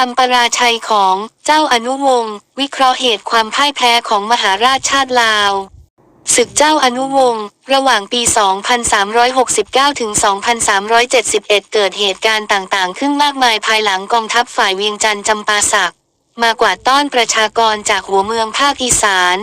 ความประราชัยของเจ้าอนุวงศ์วิเคราะห์เหตุความพ่ายแพ้ของมหาราชชาติลาวศึกเจ้าอนุวงศ์ระหว่างปี 2369 ถึง 2371 เกิดเหตุการณ์ต่างๆ ขึ้นมากมายภายหลังกองทัพฝ่ายเวียงจันทร์จำปาสัก มากว่าดต้อนประชากรจากหัวเมืองภาคอีสาน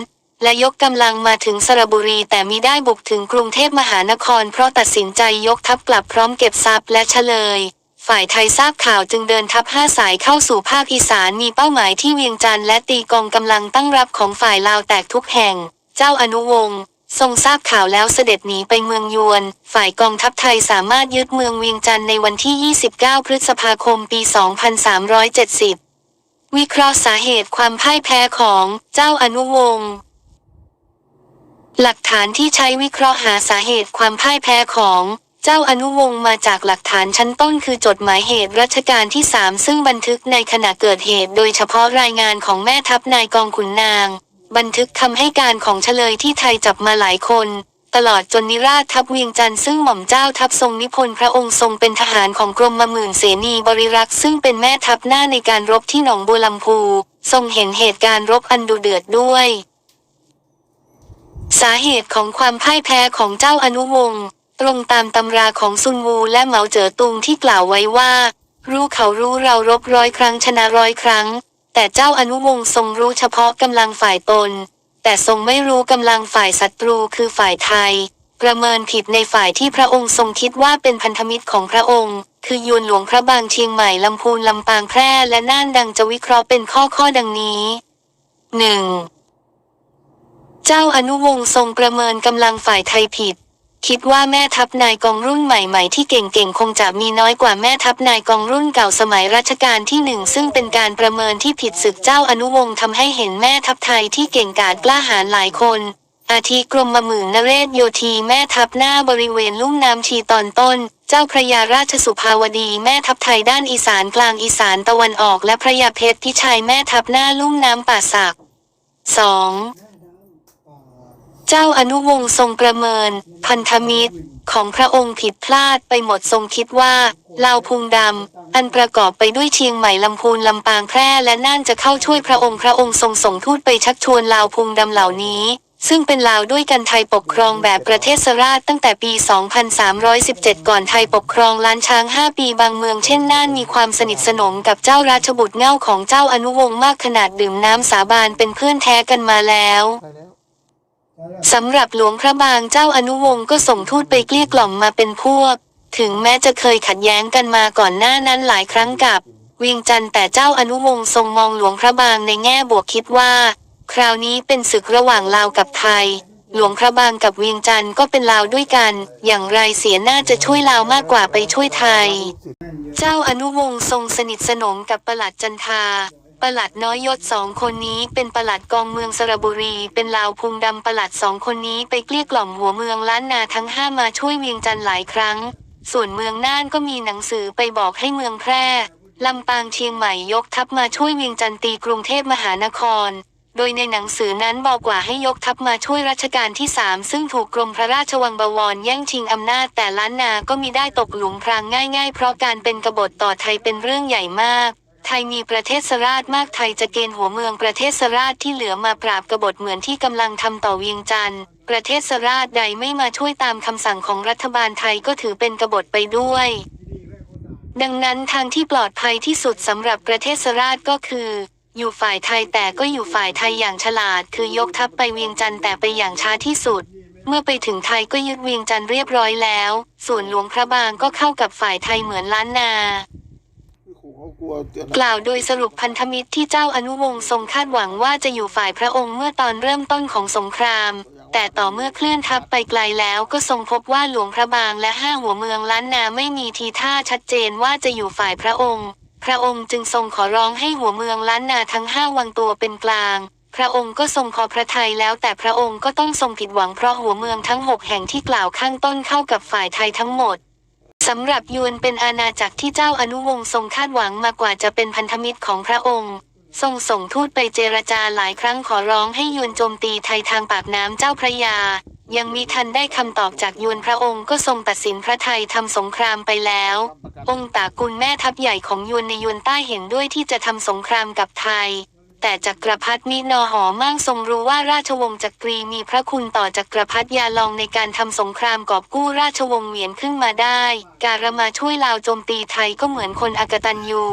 และยกกำลังมาถึงสระบุรีแต่มิได้บุกถึงกรุงเทพมหานครเพราะตัดสินใจยกทัพกลับพร้อมเก็บทรัพย์และเฉลย ฝ่ายไทยทราบข่าวจึงเดินทัพห้าสายเข้าสู่ภาคอีสานมีเป้าหมายที่เวียงจันทร์และตีกองกำลังตั้งรับของฝ่ายลาวแตกทุกแห่ง เจ้าอนุวงศ์ทรงทราบข่าวแล้วเสด็จหนีไปเมืองยวน ฝ่ายกองทัพไทยสามารถยึดเมืองเวียงจันทร์ในวันที่ 29 พฤษภาคมปี 2370 วิเคราะห์สาเหตุความพ่ายแพ้ของเจ้าอนุวงศ์หลักฐานที่ใช้วิเคราะห์หาสาเหตุความพ่ายแพ้ของ เจ้าอนุวงศ์มาจากหลักฐานชั้นต้นคือจดหมายเหตุรัชกาลที่สามซึ่งบันทึกในขณะเกิดเหตุ โดยเฉพาะรายงานของแม่ทัพนายกองขุนนาง บันทึกคำให้การของเฉลยที่ไทยจับมาหลายคน ตลอดจนนิราชทัพเวียงจันทร์ซึ่งหม่อมเจ้าทัพทรงนิพนธ์พระองค์ทรงเป็นทหารของกรมมหมื่นเสนีบริรักษ์ซึ่งเป็นแม่ทัพหน้าในการรบที่หนองบัวลำพู ทรงเห็นเหตุการณ์รบอันดุเดือดด้วย สาเหตุของความพ่ายแพ้ของเจ้าอนุวงศ์ ตรงตามตำราของซุนวูและเหมาเจ๋อตุงที่กล่าวไว้ว่า รู้เขารู้เรารบร้อยครั้งชนะร้อยครั้ง แต่เจ้าอนุวงศ์ทรงรู้เฉพาะกำลังฝ่ายตน แต่ทรงไม่รู้กำลังฝ่ายศัตรูคือฝ่ายไทย ประเมินผิดในฝ่ายที่พระองค์ทรงคิดว่าเป็นพันธมิตรของพระองค์ คือยวนหลวงพระบางเชียงใหม่ลำพูนลำปางแพร่และน่านดังจะวิเคราะห์เป็นข้อข้อดังนี้ 1. เจ้าอนุวงศ์ทรงประเมินกำลังฝ่ายไทยผิด คิดว่าแม่ทัพนายกองรุ่นใหม่ๆ ที่เก่งๆ คงจะมีน้อยกว่าแม่ทัพนายกองรุ่นเก่าสมัยรัชกาลที่หนึ่งซึ่งเป็นการประเมินที่ผิดศึกเจ้าอนุวงศ์ทำให้เห็นแม่ทัพไทยที่เก่งกาจกล้าหาญหลายคน อาทิกรมมาหมื่นนเรศโยธีแม่ทัพหน้าบริเวณลุ่มน้ำชีตอนต้น เจ้าพระยาราชสุภาวดีแม่ทัพไทยด้านอีสานกลางอีสานตะวันออก และพระยาเพชรพิชัยแม่ทัพหน้าลุ่มน้ำป่าสัก 2. เจ้าอนุวงศ์ทรงประเมิน พันธมิตร ของพระองค์ผิดพลาดไปหมดทรงคิดว่าลาวพุงดำ อันประกอบไปด้วยเชียงใหม่ลำพูนลำปางแพร่และน่านจะเข้าช่วยพระองค์พระองค์ทรงส่งทูตไปชักชวนลาวพุงดำเหล่านี้ ซึ่งเป็นลาวด้วยกันไทยปกครองแบบประเทศสราชตั้งแต่ปี 2317 ก่อนไทยปกครองล้านช้าง 5 ปีบางเมืองเช่นน่านมีความสนิทสนมกับเจ้าราชบุตรเง่าของเจ้าอนุวงศ์มากขนาดดื่มน้ำสาบานเป็นเพื่อนแท้กันมาแล้ว สำหรับหลวงพระบางเจ้าอนุวงศ์ก็ส่งทูตไปเกลี้ยกล่อมมาเป็นพวก ถึงแม้จะเคยขัดแย้งกันมาก่อนหน้านั้นหลายครั้งกับ เวียงจันทร์แต่เจ้าอนุวงศ์ทรงมองหลวงพระบางในแง่บวกคิดว่า คราวนี้เป็นศึกระหว่างลาวกับไทย หลวงพระบางกับเวียงจันทร์ก็เป็นลาวด้วยกัน อย่างไรเสียน่าจะช่วยลาวมากกว่าไปช่วยไทย เจ้าอนุวงศ์ทรงสนิทสนมกับประหลัดจันทา ประหลัดน้อยยศสองคนนี้เป็นประหลัดกองเมืองสระบุรี เป็นลาวพุงดำประหลัดสองคนนี้ไปเกลี้ยกล่อมหัวเมืองล้านนาทั้งห้ามาช่วยเวียงจันทร์หลายครั้ง ส่วนเมืองน่านก็มีหนังสือไปบอกให้เมืองแพร่ลำปางเชียงใหม่ยกทัพมาช่วยเวียงจันทร์ตีกรุงเทพมหานคร โดยในหนังสือนั้นบอกว่าให้ยกทัพมาช่วยรัชกาลที่สามซึ่งถูกกรมพระราชวังบวรแย่งชิงอำนาจแต่ล้านนาก็มีได้ตกหลุมพรางง่าย ๆ เพราะการเป็นกบฏต่อไทยเป็นเรื่องใหญ่มาก ไทยมีประเทศสราชมากไทยจะเกณฑ์หัวเมืองประเทศสราชที่เหลือมาปราบกบฏเหมือนที่กำลังทำต่อเวียงจันทร์ประเทศสราชใดไม่มาช่วยตามคำสั่งของรัฐบาลไทยก็ถือเป็นกบฏไปด้วย ดังนั้นทางที่ปลอดภัยที่สุดสำหรับประเทศสราชก็คือ อยู่ฝ่ายไทยแต่ก็อยู่ฝ่ายไทยอย่างฉลาด คือยกทัพไปเวียงจันทร์แต่ไปอย่างช้าที่สุด เมื่อไปถึงไทยก็ยึดเวียงจันทร์เรียบร้อยแล้ว ส่วนหลวงพระบางก็เข้ากับฝ่ายไทยเหมือนล้านนา กล่าวโดยสรุปพันธมิตรที่เจ้าอนุวงศ์ทรงคาดหวังว่าจะอยู่ฝ่ายพระองค์เมื่อตอนเริ่มต้นของสงคราม แต่ต่อเมื่อเคลื่อนทัพไปไกลแล้วก็ทรงพบว่าหลวงพระบางและห้าหัวเมืองล้านนาไม่มีทีท่าชัดเจนว่าจะอยู่ฝ่ายพระองค์ พระองค์จึงทรงขอร้องให้หัวเมืองล้านนาทั้งห้าวางตัวเป็นกลาง พระองค์ก็ทรงพอพระทัยแล้วแต่พระองค์ก็ต้องทรงผิดหวังเพราะหัวเมืองทั้งหกแห่งที่กล่าวข้างต้นเข้ากับฝ่ายไทยทั้งหมด สำหรับยวนเป็นอาณาจักรที่เจ้าอนุวงศ์ทรงคาดหวังมากกว่าจะเป็นพันธมิตรของพระองค์ ทรงส่งทูตไปเจรจาหลายครั้งขอร้องให้ยวนโจมตีไทยทางปากน้ำเจ้าพระยา ยังมิทันได้คำตอบจากยวนพระองค์ก็ทรงตัดสินพระไทยทำสงครามไปแล้ว องค์ตากุลแม่ทัพใหญ่ของยวนในยวนใต้เห็นด้วยที่จะทำสงครามกับไทย แต่จักรพรรดิมินอหอมั่งทรงรู้ว่าราชวงศ์จักรีมีพระคุณต่อจักรพรรดิยาลองในการทำสงครามกอบกู้ราชวงศ์เหวียนขึ้นมาได้ การมาช่วยลาวโจมตีไทยก็เหมือนคนอากตันยู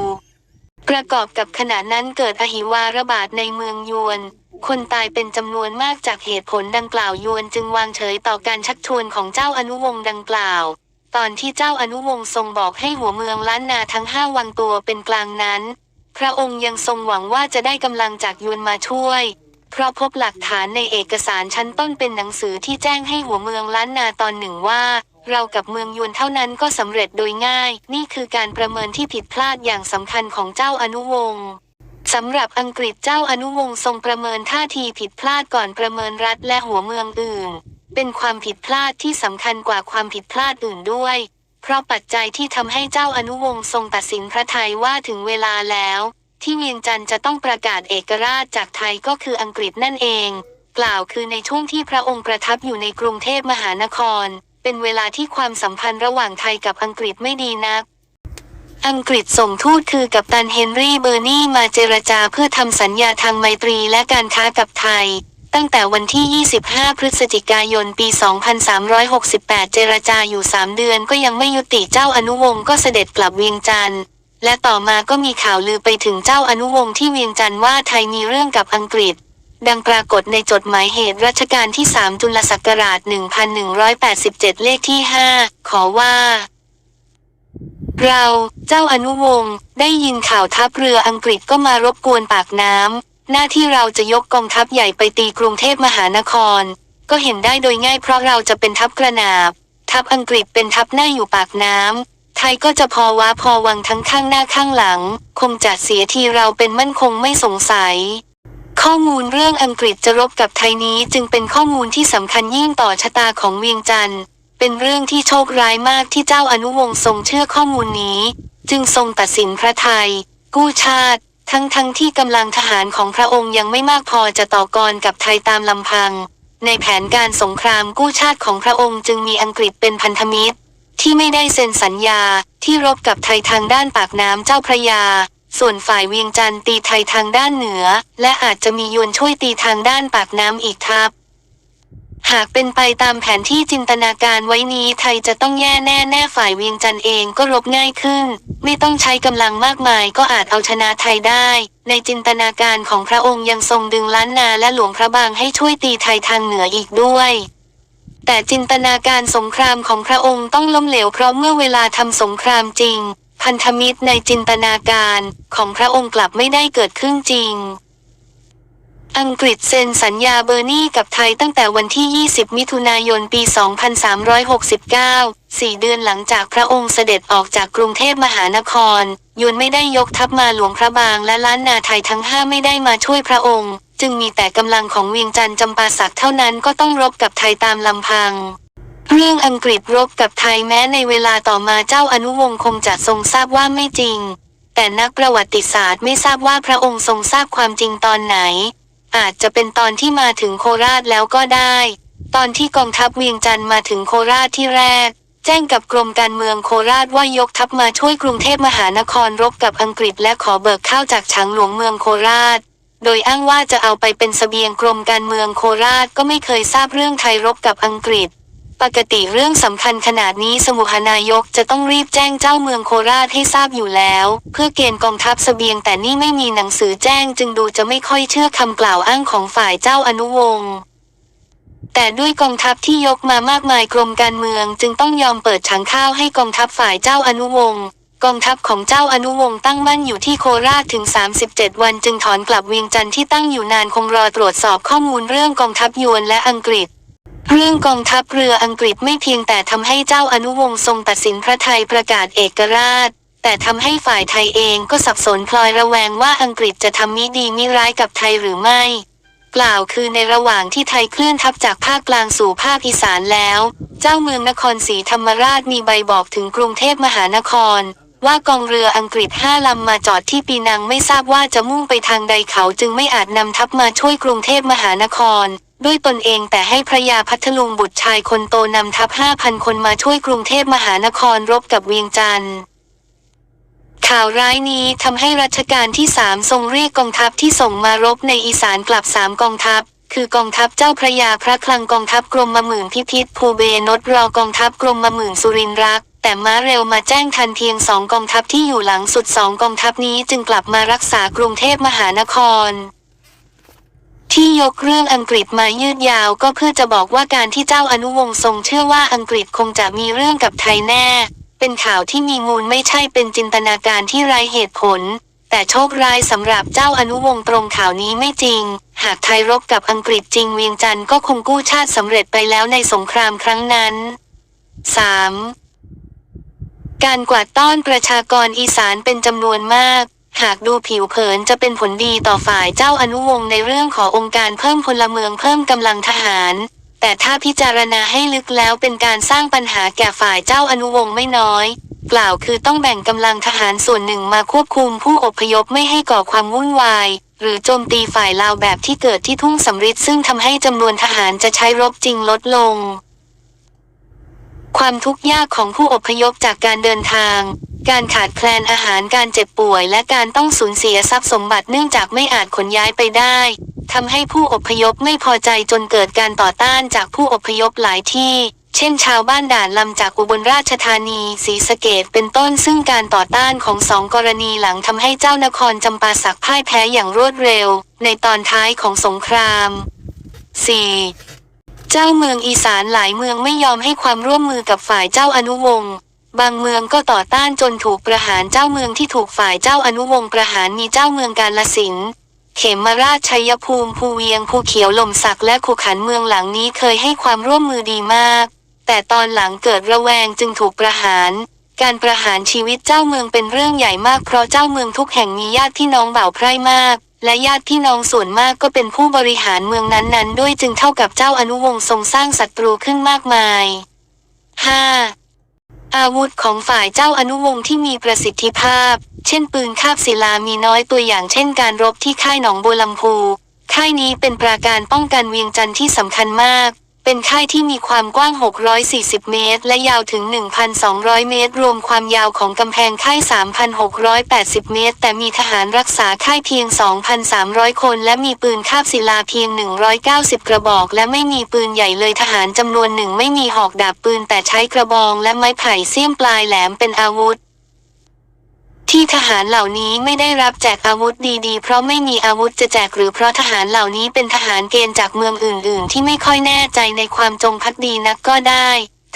ประกอบกับขณะนั้นเกิดอหิวาระบาดในเมืองยวน คนตายเป็นจำนวนมากจากเหตุผลดังกล่าวยวนจึงวางเฉยต่อการชักชวนของเจ้าอนุวงศ์ดังกล่าว ตอนที่เจ้าอนุวงศ์ทรงบอกให้หัวเมืองล้านนาทั้งห้าวางตัวเป็นกลางนั้น พระองค์ยังทรงหวังว่าจะได้กำลังจากยวนมาช่วย เพราะพบหลักฐานในเอกสารชั้นต้นเป็นหนังสือที่แจ้งให้หัวเมืองล้านนาตอนหนึ่งว่า เรากับเมืองยวนเท่านั้นก็สำเร็จโดยง่าย นี่คือการประเมินที่ผิดพลาดอย่างสำคัญของเจ้าอนุวงศ์สำหรับอังกฤษเจ้าอนุวงศ์ทรงประเมินท่าทีผิดพลาดก่อนประเมินรัฐและหัวเมืองอื่น เป็นความผิดพลาดที่สำคัญกว่าความผิดพลาดอื่นด้วย เพราะปัจจัยที่ทำให้เจ้าอนุวงศ์ทรงตัดสินพระไทยว่าถึงเวลาแล้ว ที่เวียงจันทร์จะต้องประกาศเอกราชจากไทยก็คืออังกฤษนั่นเอง กล่าวคือในช่วงที่พระองค์ประทับอยู่ในกรุงเทพมหานคร เป็นเวลาที่ความสัมพันธ์ระหว่างไทยกับอังกฤษไม่ดีนัก อังกฤษส่งทูตคือกัปตันเฮนรี่เบอร์นีมาเจรจาเพื่อทำสัญญาทางไมตรีและการค้ากับไทย ตั้งแต่วันที่ 25 พฤศจิกายน ปี 2368 เจรจาอยู่ 3 เดือนก็ยังไม่ยุติเจ้าอนุวงศ์ก็เสด็จกลับเวียงจันทร์ และต่อมาก็มีข่าวลือไปถึงเจ้าอนุวงศ์ที่เวียงจันทร์ว่าไทยมีเรื่องกับอังกฤษ ดังปรากฏในจดหมายเหตุรัชกาลที่ 3 จุลศักราช 1187 เลขที่ 5 ขอว่า เรา เจ้าอนุวงศ์ได้ยินข่าวทัพเรืออังกฤษก็มารบกวนปากน้ำ หน้าที่เราจะยกกองทัพใหญ่ไปตีกรุงเทพมหานคร ก็เห็นได้โดยง่ายเพราะเราจะเป็นทัพกระนาบ ทัพอังกฤษเป็นทัพหน้าอยู่ปากน้ำไทยก็จะพอว้าพอวังทั้งข้างหน้าข้างหลัง คงจะเสียทีเราเป็นมั่นคงไม่สงสัย ข้อมูลเรื่องอังกฤษจะรบกับไทยนี้จึงเป็นข้อมูลที่สำคัญยิ่งต่อชะตาของเวียงจันทร์เป็นเรื่องที่โชคร้ายมากที่เจ้าอนุวงศ์ทรงเชื่อข้อมูลนี้ จึงทรงตัดสินพระไทย กู้ชาติ ทั้งทั้งที่กำลังทหารของพระองค์ยังไม่มากพอจะต่อกรกับไทยตามลำพัง ในแผนการสงครามกู้ชาติของพระองค์จึงมีอังกฤษเป็นพันธมิตร ที่ไม่ได้เซ็นสัญญาที่รบกับไทยทางด้านปากน้ำเจ้าพระยา ส่วนฝ่ายเวียงจันทร์ตีไทยทางด้านเหนือ และอาจจะมียวนช่วยตีทางด้านปากน้ำอีกทัพ หากเป็นไปตามแผนที่จินตนาการไว้นี้ไทยจะต้องแย่แน่แน่ฝ่ายเวียงจันเองก็รบง่ายขึ้น ไม่ต้องใช้กำลังมากมายก็อาจเอาชนะไทยได้ ในจินตนาการของพระองค์ยังทรงดึงล้านนาและหลวงพระบางให้ช่วยตีไทยทางเหนืออีกด้วยแต่จินตนาการสงครามของพระองค์ต้องล้มเหลวเพราะเมื่อเวลาทำสงครามจริง พันธมิตรในจินตนาการของพระองค์กลับไม่ได้เกิดขึ้นจริง อังกฤษเซ็นสัญญาเบอร์นีกับไทยตั้งแต่วันที่ 20 มิถุนายน ปี 2369 สี่เดือนหลังจากพระองค์เสด็จออกจากกรุงเทพมหานครยวนไม่ได้ยกทัพมาหลวงพระบางและล้านนาไทยทั้งห้าไม่ได้มาช่วยพระองค์ จึงมีแต่กำลังของเวียงจันทร์จำปาสักเท่านั้นก็ต้องรบกับไทยตามลำพังเรื่องอังกฤษรบกับไทยแม้ในเวลาต่อมาเจ้าอนุวงศ์คงจะทรงทราบว่าไม่จริง แต่นักประวัติศาสตร์ไม่ทราบว่าพระองค์ทรงทราบความจริงตอนไหน อาจจะเป็นตอนที่มาถึงโคราชแล้วก็ได้ ตอนที่กองทัพเวียงจันทร์มาถึงโคราชที่แรก แจ้งกับกรมการเมืองโคราชว่ายกทัพมาช่วยกรุงเทพมหานครรบกับอังกฤษและขอเบิกข้าวจากฉางหลวงเมืองโคราช โดยอ้างว่าจะเอาไปเป็นเสบียงกรมการเมืองโคราชก็ไม่เคยทราบเรื่องไทยรบกับอังกฤษ ปกติเรื่องสำคัญขนาดนี้สมุหนายกจะต้องรีบแจ้งเจ้าเมืองโคราชให้ทราบอยู่แล้ว เพื่อเกณฑ์กองทัพเสบียงแต่นี่ไม่มีหนังสือแจ้งจึงดูจะไม่ค่อยเชื่อคำกล่าวอ้างของฝ่ายเจ้าอนุวงศ์แต่ด้วยกองทัพที่ยกมามากมายกรมการเมืองจึงต้องยอมเปิดฉังข้าวให้กองทัพฝ่ายเจ้าอนุวงศ์กองทัพของเจ้าอนุวงศ์ตั้งมั่นอยู่ที่โคราชถึง 37 วันจึงถอนกลับเวียงจันทร์ที่ตั้งอยู่นานคงรอตรวจสอบข้อมูลเรื่องกองทัพยวนและอังกฤษ เรื่องกองทัพเรืออังกฤษไม่เพียงแต่ทำให้เจ้าอนุวงศ์ทรงตัดสินพระไทยประกาศเอกราช แต่ทำให้ฝ่ายไทยเองก็สับสนพลอยระแวงว่าอังกฤษจะทำมิดีมิร้ายกับไทยหรือไม่กล่าวคือในระหว่างที่ไทยเคลื่อนทัพจากภาคกลางสู่ภาคอีสานแล้ว เจ้าเมืองนครศรีธรรมราชมีใบบอกถึงกรุงเทพมหานคร ว่ากองเรืออังกฤษห้าลำมาจอดที่ปีนังไม่ทราบว่าจะมุ่งไปทางใดเขาจึงไม่อาจนำทัพมาช่วยกรุงเทพมหานคร ด้วยตนเองแต่ให้พระยาพัทลุงบุตรชายคนโตนำทัพห้าพันคนมาช่วยกรุงเทพมหานครรบกับเวียงจันทร์ข่าวร้ายนี้ทำให้รัชกาลที่สามทรงเรียกกองทัพที่ส่งมารบในอีสานกลับสามกองทัพ คือกองทัพเจ้าพระยาพระคลังกองทัพกรมมะหมื่นพิพิธภูเบนดรอกองทัพกรมมะหมื่นสุรินทร์รัก แต่ม้าเร็วมาแจ้งทันเพียงสองกองทัพที่อยู่หลังสุดสองกองทัพนี้จึงกลับมารักษากรุงเทพมหานคร ที่ยกเรื่องอังกฤษมายืดยาวก็เพื่อจะบอกว่าการที่เจ้าอนุวงศ์ทรงเชื่อว่าอังกฤษคงจะมีเรื่องกับไทยแน่ เป็นข่าวที่มีมูลไม่ใช่เป็นจินตนาการที่ไร้เหตุผล แต่โชคร้ายสำหรับเจ้าอนุวงศ์ตรงข่าวนี้ไม่จริง หากไทยรบกับอังกฤษจริงเวียงจันทร์ก็คงกู้ชาติสำเร็จไปแล้วในสงครามครั้งนั้น 3. การกวาดต้อนประชากรอีสานเป็นจำนวนมาก หากดูผิวเผินจะเป็นผลดีต่อฝ่ายเจ้าอนุวงศ์ในเรื่องขององค์การเพิ่มพลเมืองเพิ่มกำลังทหาร แต่ถ้าพิจารณาให้ลึกแล้วเป็นการสร้างปัญหาแก่ฝ่ายเจ้าอนุวงศ์ไม่น้อย กล่าวคือต้องแบ่งกำลังทหารส่วนหนึ่งมาควบคุมผู้อพยพไม่ให้ก่อความวุ่นวาย หรือโจมตีฝ่ายลาวแบบที่เกิดที่ทุ่งสำริดซึ่งทำให้จำนวนทหารจะใช้รบจริงลดลง ความทุกข์ยากของผู้อพยพจากการเดินทาง การขาดแคลนอาหารการเจ็บป่วย และการต้องสูญเสียทรัพย์สมบัติเนื่องจากไม่อาจขนย้ายไปได้ทำให้ผู้อพยพไม่พอใจจนเกิดการต่อต้านจากผู้อพยพหลายที่ เช่นชาวบ้านด่านลำจากอุบลราชธานีศรีสะเกดเป็นต้นซึ่งการต่อต้านของสองกรณีหลังทำให้เจ้านครจำปาสักพ่ายแพ้อย่างรวดเร็ว ในตอนท้ายของสงคราม 4. เจ้าเมืองอีสานหลายเมืองไม่ยอมให้ความร่วมมือกับฝ่ายเจ้าอนุวงศ์ บางเมืองก็ต่อต้านจนถูกประหารเจ้าเมืองที่ถูกฝ่ายเจ้าอนุวงศ์ประหารมีเจ้าเมืองกาลสินเขมราชชัยภูมิภูเวียงภูเขียวลมสักและขุขันเมืองหลังนี้เคยให้ความร่วมมือดีมาก แต่ตอนหลังเกิดระแวงจึงถูกประหาร การประหารชีวิตเจ้าเมืองเป็นเรื่องใหญ่มากเพราะเจ้าเมืองทุกแห่งมีญาติพี่น้องเบ่าวไพร่มาก และญาติพี่น้องส่วนมากก็เป็นผู้บริหารเมืองนั้นๆ ด้วยจึงเท่ากับเจ้าอนุวงศ์ทรงสร้างศัตรูขึ้นมากมาย 5. อาวุธของฝ่ายเจ้าอนุวงศ์ที่มีประสิทธิภาพ เช่นปืนคาบศิลามีน้อยตัวอย่างเช่นการรบที่ค่ายหนองบัวลำพู ค่ายนี้เป็นปราการป้องกันเวียงจันทร์ที่สำคัญมาก เป็นค่ายที่มีความกว้าง 640 เมตร และยาวถึง 1,200 เมตร รวมความยาวของกำแพงค่าย 3,680 เมตร แต่มีทหารรักษาค่ายเพียง 2,300 คน และมีปืนคาบศิลาเพียง 190 กระบอก และไม่มีปืนใหญ่เลยทหารจำนวนหนึ่งไม่มีหอกดาบปืนแต่ใช้กระบองและไม้ไผ่เสี้ยมปลายแหลมเป็นอาวุธ ที่ทหารเหล่านี้ไม่ได้รับแจกอาวุธดีๆ เพราะไม่มีอาวุธจะแจกหรือเพราะทหารเหล่านี้เป็นทหารเกณฑ์จากเมืองอื่น ๆ ที่ไม่ค่อยแน่ใจในความจงพักดีนักก็ได้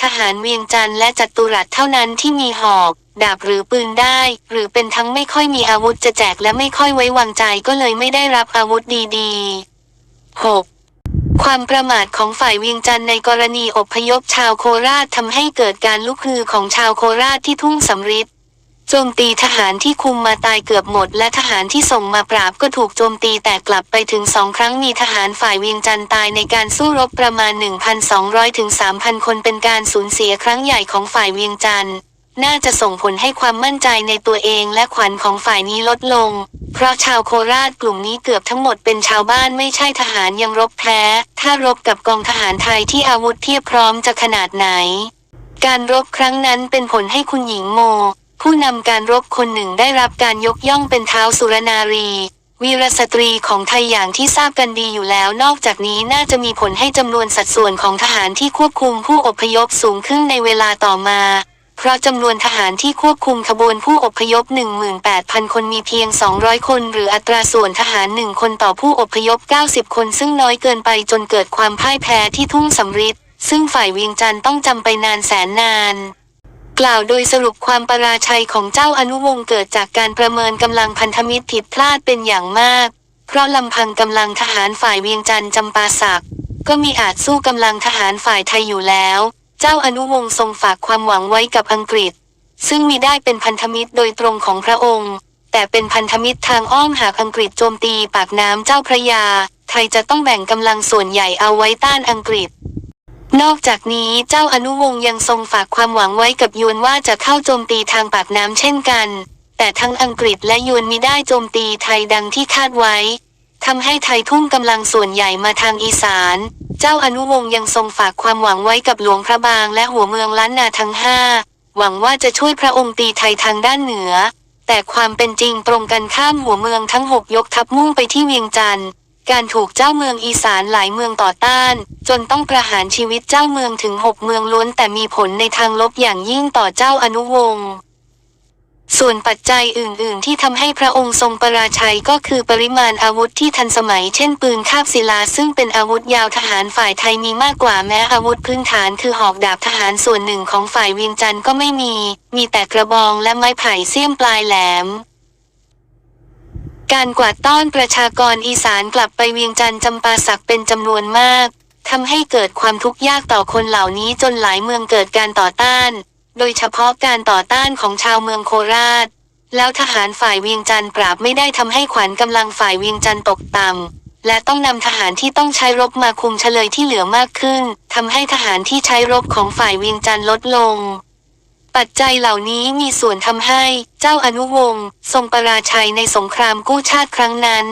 ทหารเวียงจันทร์และจัตุรัสเท่านั้นที่มีหอกดาบหรือปืนได้ หรือเป็นทั้งไม่ค่อยมีอาวุธจะแจกและไม่ค่อยไว้วางใจก็เลยไม่ได้รับอาวุธดีๆ 6. ความประมาทของฝ่ายเวียงจันทร์ในกรณีอบพยพชาวโคราชทำให้เกิดการลุกฮือของชาวโคราชที่ทุ่งสำริด โจมตีทหารที่คุมมาตายเกือบหมด และทหารที่ส่งมาปราบก็ถูกโจมตีแต่กลับไปถึงสองครั้งมีทหารฝ่ายเวียงจันทร์ตายในการสู้รบประมาณ 1,200 ถึง 3,000 คนเป็นการสูญเสียครั้งใหญ่ของฝ่ายเวียงจันทร์น่าจะส่งผลให้ความมั่นใจในตัวเองและขวัญของฝ่ายนี้ลดลง เพราะชาวโคราชกลุ่มนี้เกือบทั้งหมดเป็นชาวบ้านไม่ใช่ทหารยังรบแพ้ ถ้ารบกับกองทหารไทยที่อาวุธเทียบพร้อมจะขนาดไหน การรบครั้งนั้นเป็นผลให้คุณหญิงโม ผู้นำการรบคนหนึ่งได้รับการยกย่องเป็นเท้าสุรนารี วีรสตรีของไทยอย่างที่ทราบกันดีอยู่แล้ว นอกจากนี้น่าจะมีผลให้จำนวนสัดส่วนของทหารที่ควบคุมผู้อพยพสูงขึ้นในเวลาต่อมา เพราะจำนวนทหารที่ควบคุมขบวนผู้อพยพ 18,000 คนมีเพียง 200 คน หรืออัตราส่วนทหาร 1 คนต่อผู้อพยพ 90 คน ซึ่งน้อยเกินไปจนเกิดความพ่ายแพ้ที่ทุ่งสำริดซึ่งฝ่ายเวียงจันทร์ต้องจำไปนานแสนนาน กล่าวโดยสรุปความประราชัยของเจ้าอนุวงศ์เกิดจากการประเมินกำลังพันธมิตรผิดพลาดเป็นอย่างมาก เพราะลำพังกำลังทหารฝ่ายเวียงจันทร์จำปาสักก็มีอาจสู้กำลังทหารฝ่ายไทยอยู่แล้ว เจ้าอนุวงศ์ทรงฝากความหวังไว้กับอังกฤษ ซึ่งมีได้เป็นพันธมิตรโดยตรงของพระองค์ แต่เป็นพันธมิตรทางอ้อมหากอังกฤษโจมตีปากน้ำเจ้าพระยา ไทยจะต้องแบ่งกำลังส่วนใหญ่เอาไว้ต้านอังกฤษ นอกจากนี้เจ้าอนุวงศ์ยังทรงฝากความหวังไว้กับยวนว่าจะเข้าโจมตีทางปากน้ำเช่นกัน แต่ทั้งอังกฤษและยวนมิได้โจมตีไทยดังที่คาดไว้ทำให้ไทยทุ่มกำลังส่วนใหญ่มาทางอีสาน เจ้าอนุวงศ์ยังทรงฝากความหวังไว้กับหลวงพระบางและหัวเมืองล้านนาทั้งห้าหวังว่าจะช่วยพระองค์ตีไทยทางด้านเหนือ แต่ความเป็นจริงตรงกันข้ามหัวเมืองทั้งหกยกทัพมุ่งไปที่เวียงจันทร์ การถูกเจ้าเมืองอีสานหลายเมืองต่อต้าน จนต้องประหารชีวิตเจ้าเมืองถึงหกเมืองล้วนแต่มีผลในทางลบอย่างยิ่งต่อเจ้าอนุวงศ์ส่วนปัจจัยอื่น ๆ ที่ทำให้พระองค์ทรงประราชัยก็คือปริมาณอาวุธที่ทันสมัย เช่นปืนคาบศิลาซึ่งเป็นอาวุธยาวทหารฝ่ายไทยมีมากกว่าแม้อาวุธพื้นฐานคือหอกดาบทหารส่วนหนึ่งของฝ่ายเวียงจันทร์ก็ไม่มี มีแต่กระบองและไม้ไผ่เสี้ยมปลายแหลม การกวาดต้อนประชากรอีสานกลับไปเวียงจันทร์จำปาสักเป็นจำนวนมากทำให้เกิดความทุกข์ยากต่อคนเหล่านี้จนหลายเมืองเกิดการต่อต้าน โดยเฉพาะการต่อต้านของชาวเมืองโคราช แล้วทหารฝ่ายเวียงจันทร์ปราบไม่ได้ทำให้ขวัญกำลังฝ่ายเวียงจันทร์ตกต่ำและต้องนำทหารที่ต้องใช้รบมาคุมเฉลยที่เหลือมากขึ้นทำให้ทหารที่ใช้รบของฝ่ายเวียงจันทร์ลดลง ปัจจัยเหล่านี้มีส่วนทำให้เจ้าอนุวงศ์ทรงประราชัยในสงครามกู้ชาติครั้งนั้น